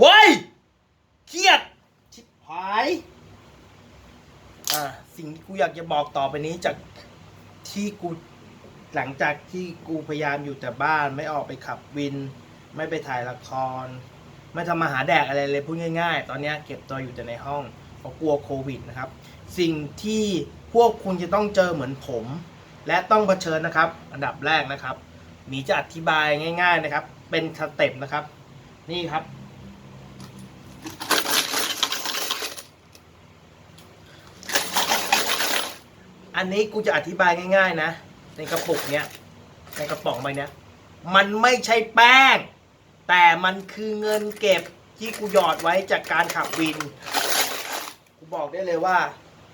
เว้ยเครียด ชิบหาย อ่า สิ่งที่กูอยากจะบอกต่อไปนี้จากที่กูหลังจากที่กูพยายามอยู่แต่บ้านไม่ออกไปขับวิน ไม่ไปถ่ายละคร ไม่ทำมาหาแดกอะไรเลยพูดง่าย ๆ ตอนเนี้ยเก็บตัวอยู่แต่ในห้องเพราะกลัวโควิดนะครับ สิ่งที่พวกคุณจะต้องเจอเหมือนผม และต้องเผชิญนะครับ อันดับแรกนะครับหมีจะอธิบายง่าย ๆนะครับ เป็นสเต็ปนะครับ นี่ครับ อันนี้กูจะอธิบายง่าย ๆ นะ ในกระปุกเนี้ยในกระป๋องใบเนี้ย มันไม่ใช่แป้ง แต่มันคือเงินเก็บที่กูหยอดไว้จากการขับวิน กูบอกได้เลยว่า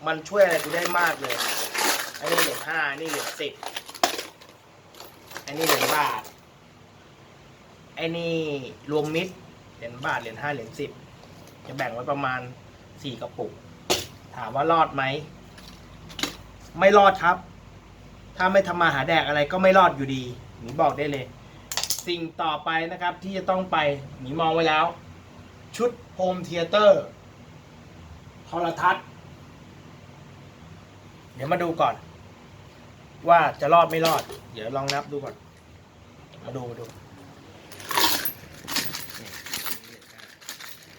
มันช่วยอะไรกูได้มากเลย อันนี้เหรียญห้าอันนี้เหรียญสิบอันนี้เหรียญบาทไอ้นี่รวมมิตรเหรียญบาทเหรียญห้าเหรียญสิบจะแบ่งไว้ประมาณสี่กระปุก ถามว่ารอดไหม ไม่รอดครับ ถ้าไม่ทำมาหาแดกอะไรก็ไม่รอดอยู่ดีหมีบอกได้เลย สิ่งต่อไปนะครับที่จะต้องไปหมีมองไว้แล้ว ชุดโฮมเทเตอร์โทรทัศน์ เดี๋ยวมาดูก่อน ว่าจะรอดไม่รอด เดี๋ยวลองนับดูก่อน มาดูมาดู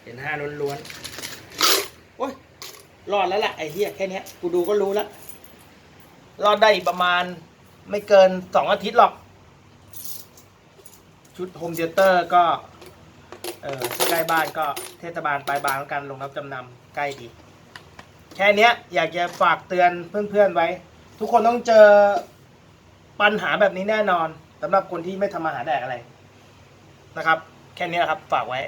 เห็นห้าล้วนๆโอ้ยรอดแล้วแหละไอ้เหี้ยแค่นี้กูดูก็รู้แล้ว รอดได้ประมาณไม่เกินสองอาทิตย์หรอก ชุดโฮมเทเตอร์ก็ เออใกล้บ้านก็เทศบาลปลายบางแล้วกันลงรับจำนำใกล้ดี แค่นี้อยากจะฝากเตือนเพื่อนๆไว้ ทุกคนต้องเจอปัญหาแบบนี้แน่นอนสำหรับคนที่ไม่ทำมาหาแดกอะไรนะครับ แค่นี้ครับฝากไว้